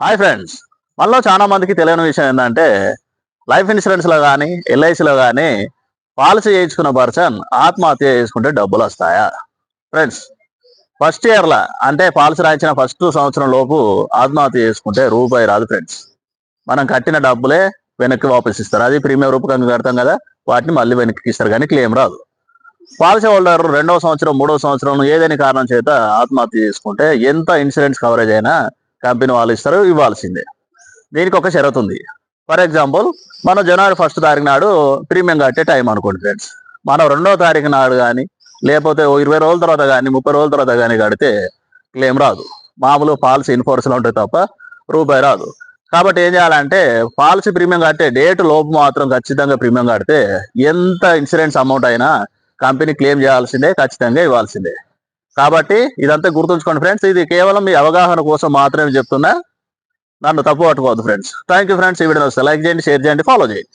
Hi friends మనలో చాలా మందికి తెలియని విషయం ఏంటంటే లైఫ్ ఇన్సూరెన్స్లో కానీ ఎల్ఐసిలో కానీ పాలసీ చేయించుకున్న పర్సన్ ఆత్మహత్య చేసుకుంటే డబ్బులు వస్తాయా? ఫ్రెండ్స్ ఫస్ట్ ఇయర్లో అంటే పాలసీ రాయించిన ఫస్ట్ సంవత్సరం లోపు ఆత్మహత్య చేసుకుంటే రూపాయి రాదు ఫ్రెండ్స్ మనం కట్టిన డబ్బులే వెనక్కి వాపస్ ఇస్తారు. అది ప్రీమియం రూపకంగా కడతాం కదా వాటిని మళ్ళీ వెనక్కి ఇస్తారు కానీ క్లెయిమ్ రాదు. పాలసీ హోల్డర్ రెండవ సంవత్సరం మూడవ సంవత్సరం ఏదైనా కారణం చేత ఆత్మహత్య చేసుకుంటే ఎంత ఇన్సూరెన్స్ కవరేజ్ అయినా కంపెనీ వాళ్ళు ఇస్తారు ఇవ్వాల్సిందే. దీనికి ఒక షరతు ఉంది. ఫర్ ఎగ్జాంపుల్ మనం జనవరి ఫస్ట్ తారీఖు నాడు ప్రీమియం కట్టే టైం అనుకోండి ఫ్రెండ్స్. మనం రెండవ తారీఖు నాడు కానీ లేకపోతే ఇరవై రోజుల తర్వాత కానీ ముప్పై రోజుల తర్వాత కానీ కడితే క్లెయిమ్ రాదు. మామూలు పాలసీ ఇన్ఫోర్స్లో ఉంటాయి తప్ప రూపాయి రాదు. కాబట్టి ఏం చేయాలంటే పాలసీ ప్రీమియం కట్టే డేట్ లోపు మాత్రం ఖచ్చితంగా ప్రీమియం కడితే ఎంత ఇన్సూరెన్స్ అమౌంట్ అయినా కంపెనీ క్లెయిమ్ చేయాల్సిందే ఖచ్చితంగా ఇవ్వాల్సిందే. కాబట్టి ఇదంతా గుర్తుంచుకోండి ఫ్రెండ్స్. ఇది కేవలం మీ అవగాహన కోసం మాత్రమే చెప్తున్నా. నన్ను తప్పు పట్టుకోవద్దు ఫ్రెండ్స్. Thank you friends. ఈ వీడియో లైక్ చేయండి షేర్ చేయండి ఫాలో చేయండి.